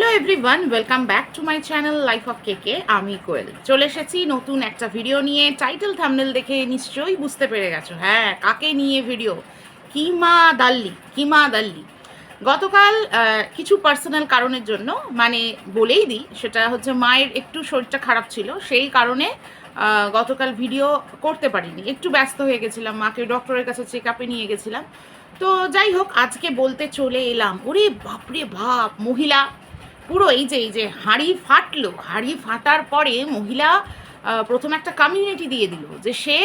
Hello everyone welcome back to my channel life of KK আমি কোয়েল। চলে এসেছি নতুন একটা ভিডিও নিয়ে। টাইটেল থামনেল দেখে নিশ্চয়ই বুঝতে পেরে গেছো। হ্যাঁ কাকে নিয়ে ভিডিও কিমা দাল্লি কিমা দাল্লি। গতকাল কিছু পার্সোনাল কারণের জন্য মানে বলেই দিই, সেটা হচ্ছে মায়ের একটু শরীরটা খারাপ ছিল, সেই কারণে গতকাল ভিডিও করতে পারিনি। একটু ব্যস্ত হয়ে গেছিলাম, মাকে ডক্টরের কাছে চেক আপে নিয়ে গেছিলাম। তো যাই হোক, আজকে বলতে চলে এলাম, ওরে বাপরে বাপ, মহিলা পুরো এই যে এই যে হাঁড়ি ফাটলো, হাঁড়ি ফাটার পরে মহিলা প্রথম একটা কমিউনিটি দিয়ে দিল যে সে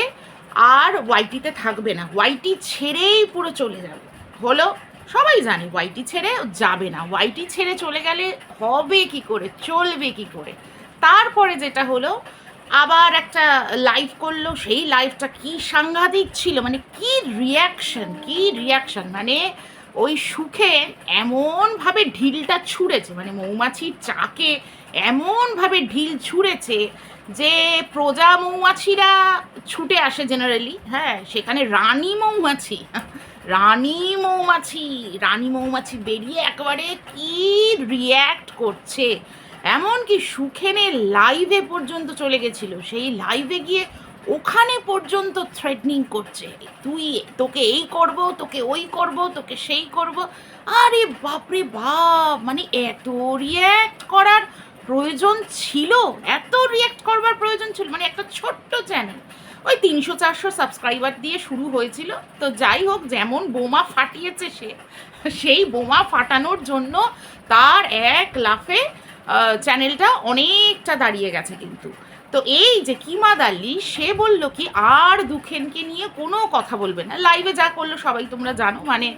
আর ওয়াইটিতে থাকবে না। ওয়াইটি ছেড়েই পুরো চলে যাবে। হলো সবাই জানে ওয়াইটি ছেড়ে যাবে না। ওয়াইটি ছেড়ে চলে গেলে হবে কি করে, চলবে কি করে? তারপরে যেটা হলো, আবার একটা লাইভ করল, সেই লাইভটা কি সাংঘাতিক ছিল? মানে কি রিয়াকশন কি রিয়াকশন মানে ওই সুখে এমনভাবে ঢিলটা ছুঁড়েছে মানে মৌমাছির চাকে এমনভাবে ঢিল ছুঁড়েছে যে প্রজা মৌমাছিরা ছুটে আসে জেনারেলি হ্যাঁ সেখানে রানী মৌমাছি রানী মৌমাছি রানী মৌমাছি বেরিয়ে একেবারে কি রিয়্যাক্ট করছে, এমনকি সুখেনের লাইভে পর্যন্ত চলে গেছিল, সেই লাইভে গিয়ে ওখানে পর্যন্ত থ্রেটনিং করছে। তুই তোকে এই করব, তোকে ওই করব, তোকে সেই করব। আরে বাপরে বাপ! মানে এত রিয়্যাক্ট করার প্রয়োজন ছিল? এত রিয়্যাক্ট করবার প্রয়োজন ছিল? মানে একটা ছোট্ট চ্যানেল ওই তিনশো চারশো সাবস্ক্রাইবার দিয়ে শুরু হয়েছিল। তো যাই হোক, যেমন বোমা ফাটিয়েছে সে, সেই বোমা ফাটানোর জন্য তার এক লাফে চ্যানেলটা অনেকটা দাঁড়িয়ে গেছে কিন্তু। তো এই যে কিমা দাল্লি সে বলল কি, আর দুখেনকে নিয়ে কোনো কথা বলবে না। লাইভে যা করল সবাই তোমরা জানো মানে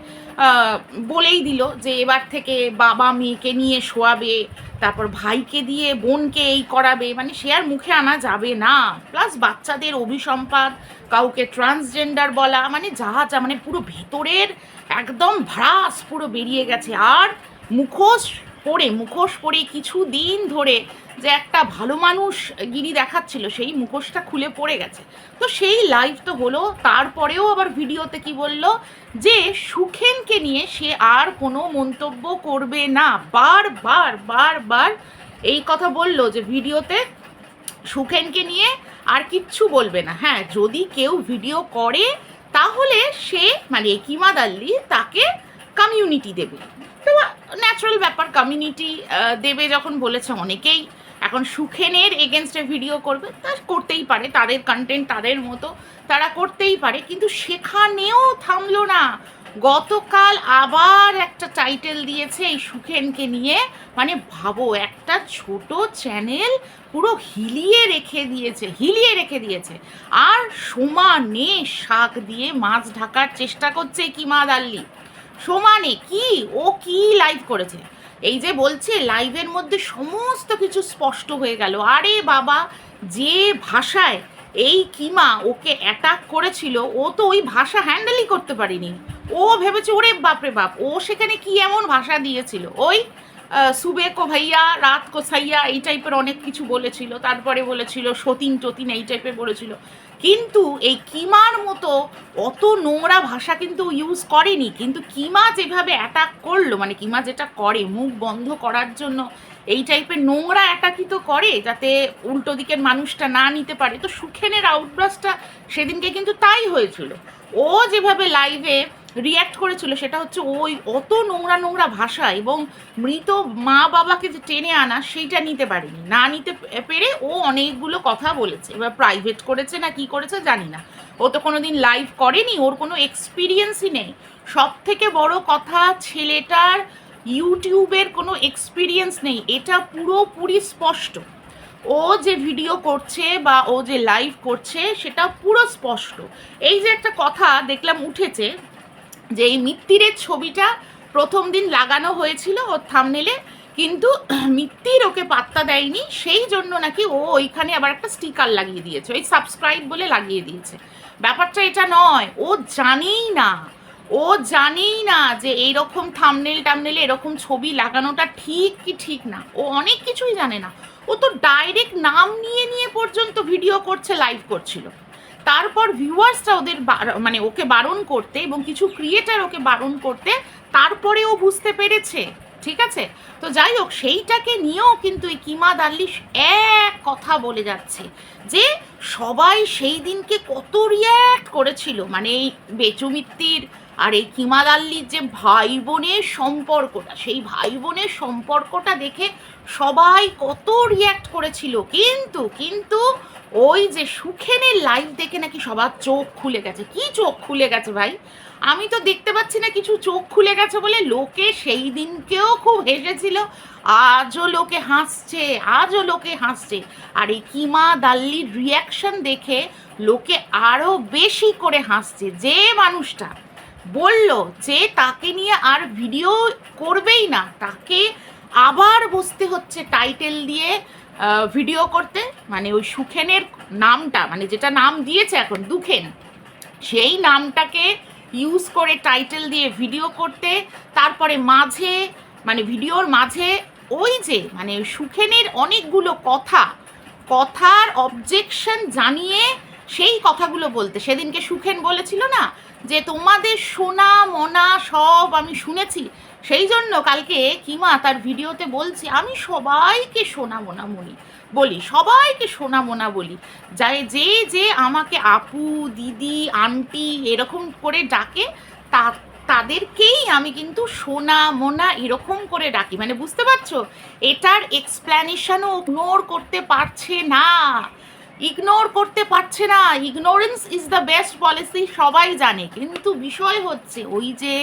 বলেই দিল যে এবার থেকে বাবা মেয়েকে নিয়ে শোয়াবে, তারপর ভাইকে দিয়ে বোনকে এই করাবে মানে সে আর মুখে আনা যাবে না। প্লাস বাচ্চাদের অভিসম্পাদ, কাউকে ট্রান্সজেন্ডার বলা মানে যা যা মানে পুরো ভেতরের একদম ভ্রাস পুরো বেরিয়ে গেছে। আর মুখোশ পরে মুখোশ পরে কিছু দিন ধরে যে একটা ভালো মানুষ গিরি দেখাচ্ছিল, সেই মুখোশটা খুলে পড়ে গেছে। তো সেই লাইভ তো হলো, তারপরেও আবার ভিডিওতে কি বলল? যে সুখেনকে নিয়ে সে আর কোনো মন্তব্য করবে না। বারবার বারবার এই কথা বলল যে ভিডিওতে সুখেনকে নিয়ে আর কিচ্ছু বলবে না। হ্যাঁ যদি কেউ ভিডিও করে, তাহলে সে মানে কিমা দাল্লি তাকে কমিউনিটি দেবে। ন্যাচারাল ব্যাপার কমিউনিটি দেবে যখন বলেছে অনেকেই। এখন সুখেনের এগেনস্টে ভিডিও করবে, তা করতেই পারে, তাদের কন্টেন্ট তাদের মতো, তারা করতেই পারে, কিন্তু সেখানেও থামলো না। গতকাল আবার একটা টাইটেল দিয়েছে এই সুখেনকে নিয়ে মানে ভাবো, একটা ছোট চ্যানেল পুরো হিলিয়ে রেখে দিয়েছে, হিলিয়ে রেখে দিয়েছে। আর সমানে শাক দিয়ে মাছ ঢাকার চেষ্টা করছে কি মা দাল্লি সমানে কি? ও কি লাইভ করেছে? এই যে বলছে লাইভের মধ্যে সমস্ত কিছু স্পষ্ট হয়ে গেল। আরে বাবা, যে ভাষায় এই কিমা ওকে অ্যাটাক করেছিল, ও তো ওই ভাষা হ্যান্ডেলই করতে পারিনি। ও ভেবেছে, ওরে বাপরে বাপ, ও সেখানে কি এমন ভাষা দিয়েছিল? ওই সুবে কো ভাইয়া রাত কো সাইয়া, এই টাইপের অনেক কিছু বলেছিল। তারপরে বলেছিল, সতীন টতিন, এই টাইপের বলেছিল। কিন্তু এই কিমার মতো অত নোংরা ভাষা কিন্তু ইউজ করেনি। কিন্তু কিমা যেভাবে অ্যাটাক করল মানে কিমা যেটা করে, মুখ বন্ধ করার জন্য এই টাইপের নোংরা অ্যাটাকই তো করে, যাতে উল্টো দিকের মানুষটা না নিতে পারে। তো সুখেনের আউটব্রাসটা সেদিনকে কিন্তু তাই হয়েছিল। ও যেভাবে লাইভে রিয়্যাক্ট করেছিল সেটা হচ্ছে ওই অত নোংরা নোংরা ভাষা এবং মৃত মা বাবাকে যে টেনে আনা সেইটা নিতে পারেনি। না নিতে পেরে ও অনেকগুলো কথা বলেছে। এবার প্রাইভেট করেছে না কি করেছে জানি না। ও তো কোনো দিন লাইভ করেনি, ওর কোনো এক্সপিরিয়েন্সই নেই। সব থেকে বড় কথা ছেলেটার ইউটিউবের কোনো এক্সপিরিয়েন্স নেই। এটা পুরোপুরি স্পষ্ট। ও যে ভিডিও করছে বা ও যে লাইভ করছে সেটা পুরো স্পষ্ট। এই যে একটা কথা দেখলাম উঠেছে যে এই মিত্তিরের ছবিটা প্রথম দিন লাগানো হয়েছিল ওর থামনেলে কিন্তু মিত্তির ওকে পাত্তা দেয়নি, সেই জন্য নাকি ও ওইখানে আবার একটা স্টিকার লাগিয়ে দিয়েছে, ওই সাবস্ক্রাইব বলে লাগিয়ে দিয়েছে। ব্যাপারটা এটা নয়, ও জানেই না, ও জানেই না যে এইরকম থামনেল টামনেলে এরকম ছবি লাগানোটা ঠিক কি ঠিক না, ও অনেক কিছুই জানে না। ও তো ডাইরেক্ট নাম নিয়ে নিয়ে পর্যন্ত ভিডিও করছে লাইভ করছিল। তারপর ভিউয়ার্সরা ওদের মানে ওকে বারণ করতে এবং কিছু ক্রিয়েটার ওকে বারণ করতে তারপরে ও বুঝতে পেরেছে, ঠিক আছে? তো যাই হোক, সেইটাকে নিয়েও কিন্তু এই কিমা দাল্লি এক কথা বলে যাচ্ছে যে সবাই সেই দিনকে কত রিয়্যাক্ট করেছিল। মানে এই বেচুমিত্তির আর এই কিমা দাল্লির যে ভাই বোনের সম্পর্কটা, সেই ভাই বোনের সম্পর্কটা দেখে সবাই কত রিয়্যাক্ট করেছিল। কিন্তু কিন্তু ওই যে সুখেনের লাইভ দেখে নাকি সবার চোখ খুলে গেছে। কি চোখ খুলে গেছে ভাই? আমি তো দেখতে পাচ্ছি না কিছু চোখ খুলে গেছে বলে লোকে সেই দিনকেও খুব হেসেছিল। আজও লোকে হাসছে, আজও লোকে হাসছে। আর এই কিমা দাল্লির রিয়াকশন দেখে লোকে আরও বেশি করে হাসছে। যে মানুষটা বলল যে তাকে নিয়ে আর ভিডিও করবেই না, তাকে আবার বসতে হচ্ছে টাইটেল দিয়ে। ভিডিও করতে মানে ওই সুখেনের নামটা মানে যেটা নাম দিয়েছে এখন, দুখেন, সেই নামটাকে ইউজ করে টাইটেল দিয়ে ভিডিও করতে, তারপরে মাঝে মানে ভিডিওর মাঝে ওই যে মানে সুখেনের অনেকগুলো কথা, কথার অবজেকশন জানিয়ে সেই কথাগুলো বলতে। সেদিনকে সুখেন বলেছিল না, যে তোমাদের সোনা মনা সব আমি শুনেছি সেই জন্য কালকে কিমা তার ভিডিওতে বলছি, আমি সবাইকে সোনা মোনা মনি বলি, সবাইকে সোনা মোনা বলি। যাই, যে যে আমাকে আপু, দিদি, আন্টি এরকম করে ডাকে, তা, তাদেরকেই আমি কিন্তু সোনা মোনা এরকম করে ডাকি। মানে বুঝতে পারছ? এটার এক্সপ্ল্যানেশনও ইগনোর করতে পারছে না। ইগনোর করতে পারছে না। Ignorance is the best policy সবাই জানে। কিন্তু বিষয় হচ্ছে, ওই যে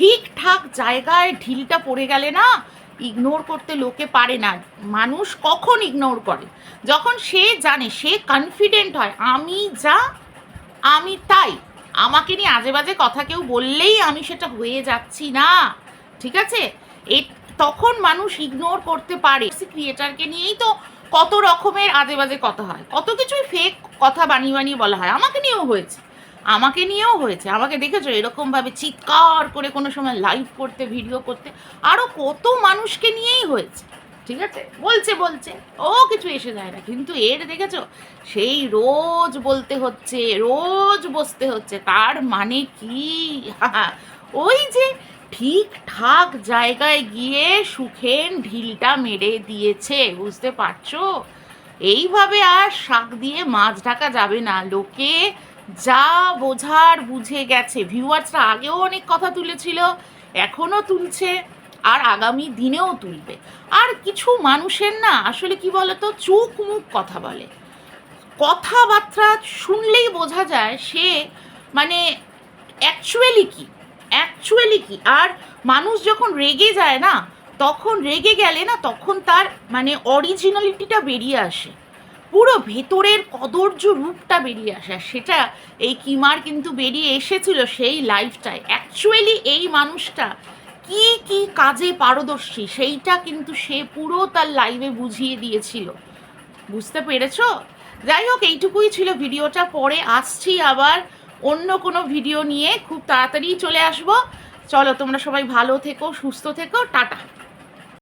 ঠিকঠাক জায়গায় ঢিলটা পড়ে গেলে না ইগনোর করতে লোকে পারে না। মানুষ কখন ইগনোর করে? যখন সে জানে, সে কনফিডেন্ট হয়, আমি যা, আমি তাই। আমাকে নিয়ে আজে বাজে কথা কেউ বললেই আমি সেটা হয়ে যাচ্ছি না। ঠিক আছে? এ, তখন মানুষ ইগনোর করতে পারে। ক্রিয়েটারকে নিয়েই তো কত রকমের আজে বাজে কথা হয়। কত কিছুই ফেক কথা বানিয়ে বানিয়ে বলা হয়। আমাকে নিয়েও হয়েছে। আমাকে নিয়েও হয়েছে। আমাকে দেখেছ এরকমভাবে চিৎকার করে কোনো সময় লাইভ করতে ভিডিও করতে। আরও কত মানুষকে নিয়েই হয়েছে। ঠিক আছে? বলছে বলছে। ও কিছু এসে যায় না। কিন্তু এর দেখেছ? সেই রোজ বলতে হচ্ছে, রোজ বসতে হচ্ছে। তার মানে কি? ওই যে ঠিকঠাক জায়গায় গিয়ে সুখেন ঢিলটা মেরে দিয়েছে, বুঝতে পারছ? এইভাবে আর শাক দিয়ে মাছ ঢাকা যাবে না। লোকে যা বোঝার বুঝে গেছে। ভিউয়ার্সরা আগেও অনেক কথা তুলেছিল, এখনও তুলছে, আর আগামী দিনেও তুলবে। আর কিছু মানুষের না, আসলে কি বলতো, চোখ মুখ কথা বলে। কথাবার্তা শুনলেই বোঝা যায় সে মানে অ্যাকচুয়ালি কি অ্যাকচুয়ালি কি। আর মানুষ যখন রেগে যায় না, তখন রেগে গেলে না, তখন তার মানে অরিজিনালিটিটা বেরিয়ে আসে। পুরো ভেতরের কদর্য রূপটা বেরিয়ে আসে। আর সেটা এই কিমার কিন্তু বেরিয়ে এসেছিল সেই লাইফটায় অ্যাকচুয়ালি এই মানুষটা কি কি কাজে পারদর্শী সেইটা কিন্তু সে পুরো তার লাইভে বুঝিয়ে দিয়েছিল। বুঝতে পেরেছ? যাই হোক, এইটুকুই ছিল ভিডিওটা। পরে আসছি আবার অন্য কোনো ভিডিও নিয়ে। খুব তাড়াতাড়ি চলে আসব। চলো, তোমরা সবাই ভালো থেকো, সুস্থ থেকো। টাটা।